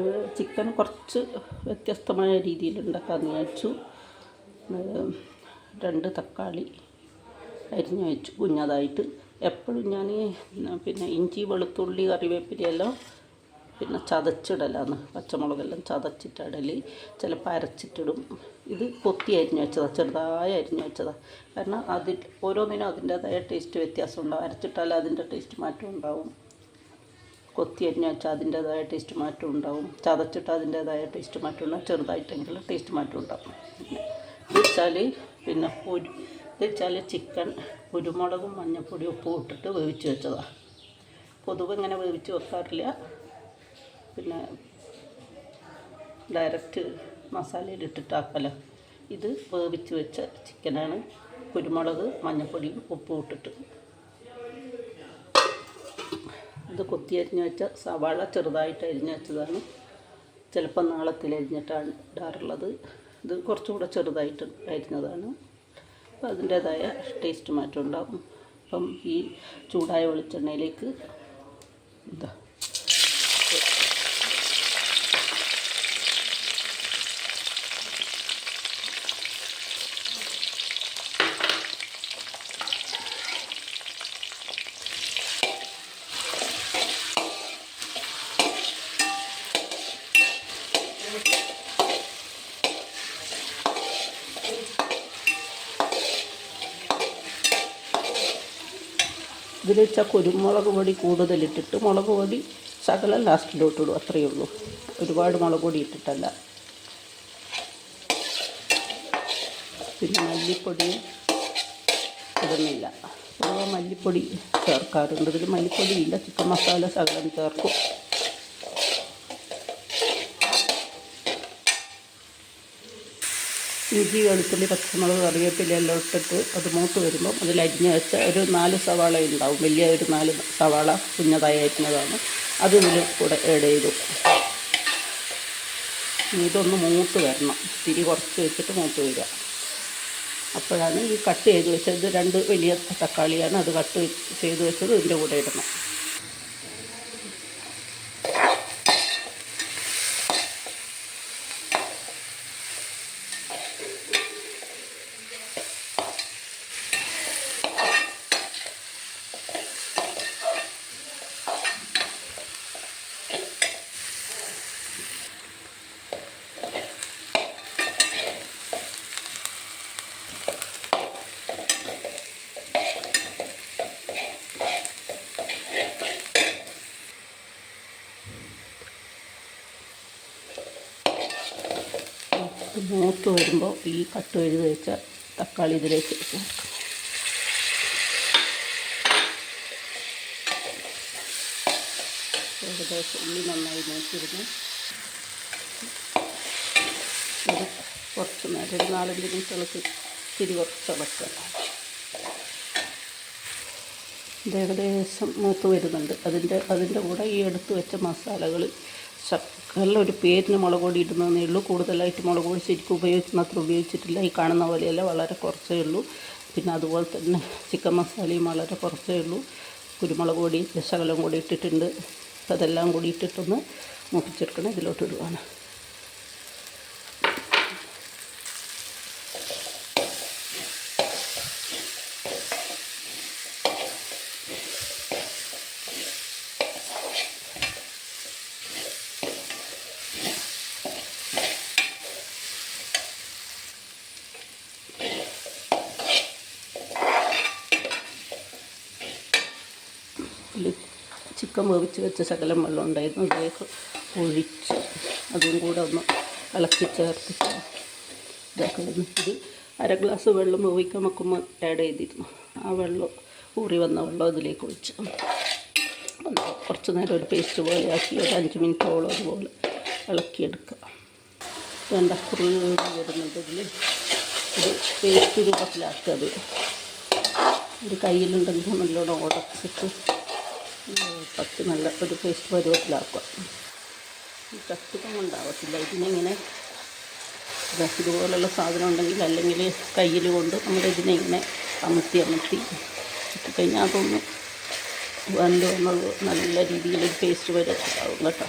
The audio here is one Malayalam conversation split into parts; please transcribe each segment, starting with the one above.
ഇത് ചിക്കൻ കുറച്ച് വ്യത്യസ്തമായ രീതിയിൽ ഉണ്ടാക്കാമെന്ന് വിചാരിച്ചു രണ്ട് തക്കാളി അരിഞ്ഞ് വെച്ചു കുഞ്ഞതായിട്ട്. എപ്പോഴും ഞാൻ പിന്നെ ഇഞ്ചി വെളുത്തുള്ളി കറിവേപ്പിലയെല്ലാം പിന്നെ ചതച്ചിടലാണ്. പച്ചമുളകെല്ലാം ചതച്ചിട്ടിടൽ ചിലപ്പോൾ അരച്ചിട്ടിടും. ഇത് കൊത്തി അരിഞ്ഞ് വെച്ചതാണ് ചെറുതായി അരിഞ്ഞ് വെച്ചതാണ് കാരണം അതിൽ ഓരോന്നിനും അതിന്റേതായ ടേസ്റ്റ് വ്യത്യാസം ഉണ്ടാവും അരച്ചിട്ടാൽ അതിന്റെ ടേസ്റ്റ് മാറ്റം ഉണ്ടാവും കൊത്തി അരിഞ്ഞ് വെച്ചാൽ അതിന്റേതായ ടേസ്റ്റ് മാറ്റം ഉണ്ടാവും. ചതച്ചിട്ട് അതിന്റേതായ ടേസ്റ്റ് മാറ്റം ഉണ്ടാവും. ചെറുതായിട്ടെങ്കിലും ടേസ്റ്റ് മാറ്റം ഉണ്ടാവും. ഇത് വെച്ചാൽ പിന്നെ ഒരു ഇത് വെച്ചാൽ ചിക്കൻ കുരുമുളകും മഞ്ഞൾപ്പൊടിയും ഉപ്പും ഇട്ടിട്ട് വേവിച്ച് വെച്ചതാണ് പൊതുവെ ഇങ്ങനെ വേവിച്ച് വെക്കാറില്ല. പിന്നെ ഡയറക്റ്റ് മസാലയിൽ ഇട്ടിട്ടാക്കല ഇത് വേവിച്ച് വെച്ച ചിക്കനാണ് കുരുമുളക് മഞ്ഞൾപ്പൊടിയും ഉപ്പും ഇട്ടിട്ട് ഇത് കൊത്തി അരിഞ്ഞ് വെച്ച സവാള ചെറുതായിട്ട് അരിഞ്ഞ് വെച്ചതാണ്. ചിലപ്പോൾ നാളത്തിൽ അരിഞ്ഞിട്ടാണ് ഇടാറുള്ളത്. ഇത് കുറച്ചുകൂടെ ചെറുതായിട്ട് അരിഞ്ഞതാണ്. അപ്പോൾ അതിന്റേതായ ടേസ്റ്റ് മാറ്റം ഉണ്ടാകും. അപ്പം ഈ ചൂടായ വെളിച്ചെണ്ണയിലേക്ക് എന്താ ഇതിൽ വെച്ചാൽ കുരുമുളക് പൊടി കൂടുതലിട്ടിട്ട് മുളക് പൊടി ശകലം ലാസ്റ്റിലോട്ട് ഇടും അത്രയേ ഉള്ളൂ. ഒരുപാട് മുളക് പൊടി ഇട്ടിട്ടല്ല. പിന്നെ മല്ലിപ്പൊടി ഇടുന്നില്ല. മല്ലിപ്പൊടി ചേർക്കാറുണ്ട്. ഇതിൽ മല്ലിപ്പൊടി ഇല്ല ചിക്കൻ മസാല ശകലം ചേർക്കും. ഇഞ്ചി വെളുത്തുള്ളി പച്ചമുളക് കറിവേപ്പില എല്ലാം ഇട്ടിട്ട് അത് മൂത്ത് വരുമ്പോൾ അതിൽ അരിഞ്ഞ് വെച്ച ഒരു നാല് സവാള ഉണ്ടാവും. വലിയ ഒരു നാല് സവാള കുഞ്ഞതായി അരിഞ്ഞതാണ്. അത് ഇതിൽ കൂടെ ആഡ് ചെയ്തു. ഇതൊന്ന് മൂത്ത് വരണം. തിരി കുറച്ച് വെച്ചിട്ട് മൂത്ത് വരിക. അപ്പോഴാണ് ഈ കട്ട് ചെയ്ത് വെച്ചത്. രണ്ട് വലിയ തക്കാളിയാണ്. അത് കട്ട് ചെയ്ത് വെച്ചത് ഇതിന്റെ കൂടെ ഇടണം ഇത് മൂത്ത് വരുമ്പോൾ ഈ കട്ട് എഴുതി വെച്ച തക്കാളി ഇതിലേക്ക് വെക്കും ഏകദേശം ഉള്ളി നന്നായി നോക്കിയിരുന്നു ഇത് കുറച്ച് നേരം ഒരു നാലഞ്ച് മിനിറ്റുകൾക്ക് തിരി കുറച്ച് ഇളക്കുക ഇത് ഏകദേശം മൂത്ത് വരുന്നുണ്ട്. അതിന്റെ അതിന്റെ കൂടെ ഈ എടുത്ത് വെച്ച മസാലകൾ ഒരു പേരിന് മുളക് പൊടി ഇടുന്നതേ ഉള്ളൂ. കൂടുതലായിട്ട് മുളക് പൊടി ശരിക്കും ഉപയോഗിക്കുന്ന അത്ര ഉപയോഗിച്ചിട്ടില്ല. ഈ കാണുന്ന പോലെയല്ല വളരെ കുറച്ചേ ഉള്ളൂ. പിന്നെ അതുപോലെ തന്നെ ചിക്കൻ മസാലയും വളരെ കുറച്ചേ ഉള്ളൂ. കുരുമുളക് പൊടി ശകലം കൂടി ഇട്ടിട്ടുണ്ട്. അതെല്ലാം കൂടി ഇട്ടിട്ടൊന്ന് മൂപ്പിച്ചെടുക്കണം. ഇതിലോട്ട് ഇടുവാണ്. ഇതിൽ ചിക്കൻ വേവിച്ച് വെച്ച ശകലം വെള്ളം ഉണ്ടായിരുന്നു. അതിലേക്ക് ഒഴിച്ച് അതും കൂടെ ഒന്ന് ഇളക്കി ചേർത്തിട്ട് ഇതാക്കുന്നു ഇത് അര ഗ്ലാസ് വെള്ളം വേവിക്കാൻ വെക്കുമ്പോൾ ആഡ് ചെയ്തിരുന്നു. ആ വെള്ളം ഊറി വന്ന വെള്ളം അതിലേക്ക് ഒഴിച്ച്. കുറച്ച് നേരം ഒരു പേസ്റ്റ് പോലെ ആക്കി ഒരു അഞ്ച് മിനിറ്റോളം അതുപോലെ ഇളക്കിയെടുക്കുക. വേണ്ട കുറുകി ഇതിൽ ഇത് പേസ്റ്റ് രൂപത്തിലാക്കുക അത്. ഒരു കയ്യിലുണ്ടെങ്കിൽ നല്ലോണം ഉടച്ചിട്ട് പത്ത് നല്ല ഒരു പേസ്റ്റ് പരുവത്തിലാക്കുക. ഈ കത്തികം ഉണ്ടാവത്തില്ല ഇതിനെങ്ങനെ ഇതാ ഇതുപോലുള്ള സാധനം ഉണ്ടെങ്കിൽ അല്ലെങ്കിൽ കയ്യിൽ കൊണ്ട് നമ്മൾ ഇതിനെ ഇങ്ങനെ അമർത്തി അമർത്തി കഴിഞ്ഞാൽ അതൊന്ന് വന്ന് വന്നത് നല്ല രീതിയിൽ പേസ്റ്റ് പരുവത്തിലാവും കേട്ടോ.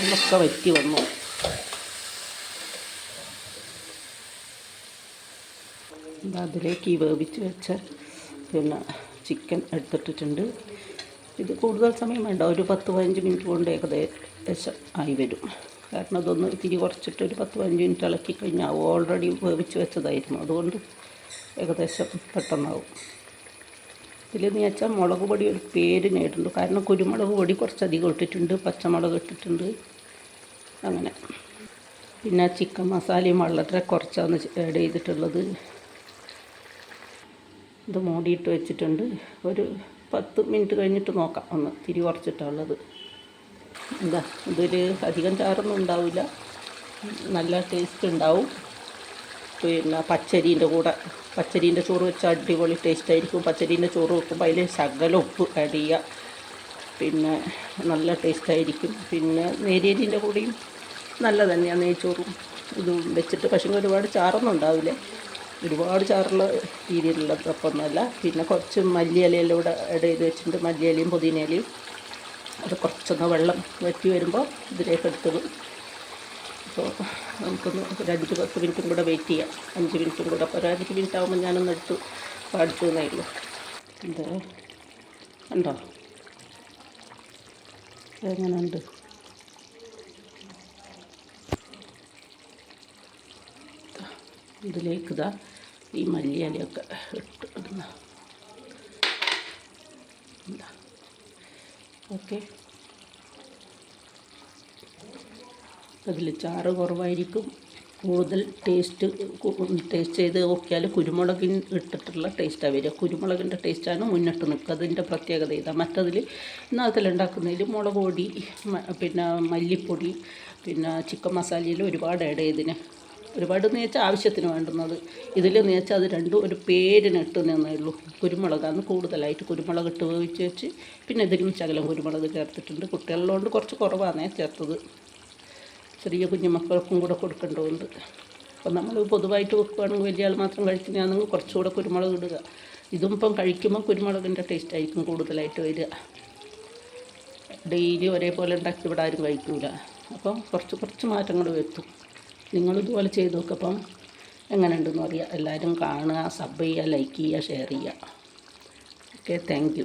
വെള്ളമൊക്കെ വറ്റി വന്നു. അതിലേക്ക് ഈ വേവിച്ച് വെച്ച പിന്നെ ചിക്കൻ എടുത്തിട്ടിട്ടുണ്ട്. ഇത് കൂടുതൽ സമയം വേണ്ട. ഒരു പത്ത് പതിനഞ്ച് മിനിറ്റ് കൊണ്ട് ഏകദേശം ആയി വരും. കാരണം അതൊന്ന് തിരി കുറച്ചിട്ട് ഒരു പത്ത് പതിനഞ്ച് മിനിറ്റ് ഇളക്കി കഴിഞ്ഞാൽ ഓൾറെഡി വേവിച്ച് വെച്ചതായിരുന്നു. അതുകൊണ്ട് ഏകദേശം പെട്ടെന്നാവും. ഇതിൽ നീ വെച്ചാൽ മുളക് പൊടി ഒരു പേര് നേടുന്നുണ്ട്. കാരണം കുരുമുളക് പൊടി കുറച്ചധികം ഇട്ടിട്ടുണ്ട് പച്ചമുളക് ഇട്ടിട്ടുണ്ട്. അങ്ങനെ. പിന്നെ ചിക്കൻ മസാലയും വളരെ കുറച്ചാണ് ആഡ് ചെയ്തിട്ടുള്ളത്. ഇത് മൂടിയിട്ട് വെച്ചിട്ടുണ്ട്. ഒരു പത്ത് മിനിറ്റ് കഴിഞ്ഞിട്ട് നോക്കാം. ഒന്ന് തിരി കുറച്ചിട്ടുള്ളത്. എന്താ? ഇതൊരു അധികം ചാറൊന്നും ഉണ്ടാവില്ല. നല്ല ടേസ്റ്റ് ഉണ്ടാവും. പിന്നെ പച്ചരീന്റെ കൂടെ പച്ചരീന്റെ ചോറ് വെച്ചാൽ അടിപൊളി ടേസ്റ്റ് ആയിരിക്കും പച്ചരീന്റെ ചോറ് വെക്കുമ്പോൾ അതിൽ ശകല ഉപ്പ് ആഡ് ചെയ്യുക പിന്നെ നല്ല ടേസ്റ്റ് ആയിരിക്കും പിന്നെ നേരിയതിന്റെ കൂടെയും നല്ല തന്നെയാണ് നെയ്ച്ചോറും ഇതും വെച്ചിട്ട്. പക്ഷേ ഒരുപാട് ചാറൊന്നും ഉണ്ടാവില്ല. ഒരുപാട് ചാറുള്ള രീതിയിലുള്ള തപ്പൊന്നുമല്ല പിന്നെ കുറച്ച് മല്ലിയിലയെല്ലാം കൂടെ ആഡ് ചെയ്ത് വെച്ചിട്ടുണ്ട്. മല്ലിയിലയും പുതിനയിലയും. അത് കുറച്ചൊന്ന് വെള്ളം വറ്റി വരുമ്പോൾ ഇതിലേക്ക് എടുത്തത് അപ്പോൾ നമുക്കൊന്ന് ഒരു അഞ്ച് പത്ത് മിനിറ്റും കൂടെ വെയിറ്റ് ചെയ്യാം. അഞ്ച് മിനിറ്റും കൂടെ. അപ്പോൾ ഒരു അഞ്ച് മിനിറ്റ് ആകുമ്പോൾ ഞാനൊന്ന് എടുത്ത് പാടിച്ചു എന്നേ ഉള്ളൂ എന്താ ഉണ്ടോ എങ്ങനെയുണ്ട്? ഇതിലേക്ക് ഇതാ ഈ മല്ലിയിലയൊക്കെ ഇട്ട് ഇടുന്ന. ഓക്കെ. അതിൽ ചാറ് കുറവായിരിക്കും. കൂടുതൽ ടേസ്റ്റ് ടേസ്റ്റ് ചെയ്ത് നോക്കിയാൽ കുരുമുളകിൻ ഇട്ടിട്ടുള്ള ടേസ്റ്റാണ് വരിക. കുരുമുളകിന്റെ ടേസ്റ്റാണ് മുന്നിട്ട് നിൽക്കുക. അതിന്റെ പ്രത്യേകത ഇതാണ് മറ്റതിൽ ഇന്ന് ഉണ്ടാക്കുന്നതിൽ മുളക് പൊടി പിന്നെ മല്ലിപ്പൊടി പിന്നെ ചിക്കൻ മസാലയിൽ ഒരുപാട് ആഡ് ചെയ്തിന്. ഒരുപാട് വെച്ചാൽ ആവശ്യത്തിന് വേണ്ടുന്നത്. ഇതിൽ വെച്ചാൽ അത് രണ്ടും ഒരു പേരിന് ഇട്ടുന്നേ ഉള്ളൂ. കുരുമുളകാണ് കൂടുതലായിട്ട് കുരുമുളക് ഇട്ട് വേവിച്ച് വെച്ച് പിന്നെ ഇതിലും ശകലം കുരുമുളക് ചേർത്തിട്ടുണ്ട്. കുട്ടികളിലോണ്ട് കുറച്ച് കുറവാണേ ചേർത്തത്. ചെറിയ കുഞ്ഞുമക്കൾക്കും കൂടെ കൊടുക്കേണ്ടതുണ്ട്. അപ്പം നമ്മൾ പൊതുവായിട്ട് വെക്കുകയാണെങ്കിൽ വലിയ ആൾ മാത്രം കഴിക്കുന്നതാണെങ്കിൽ കുറച്ചുകൂടെ കുരുമുളക് ഇടുക. ഇതും ഇപ്പം കഴിക്കുമ്പോൾ കുരുമുളകിന്റെ ടേസ്റ്റ് ആയിരിക്കും കൂടുതലായിട്ട് വരിക. ഡെയിലി ഒരേപോലെ ഉണ്ടാക്കി ഇവിടെ ആരും കഴിക്കൂല. അപ്പം കുറച്ച് കുറച്ച് മാറ്റങ്ങൾ വരുത്തും. നിങ്ങളിതുപോലെ ചെയ്ത് നോക്കപ്പം എങ്ങനെ ഉണ്ടെന്ന് അറിയാം. എല്ലാവരും കാണുക സബ് ചെയ്യുക ലൈക്ക് ചെയ്യുക ഷെയർ ചെയ്യുക. Okay thank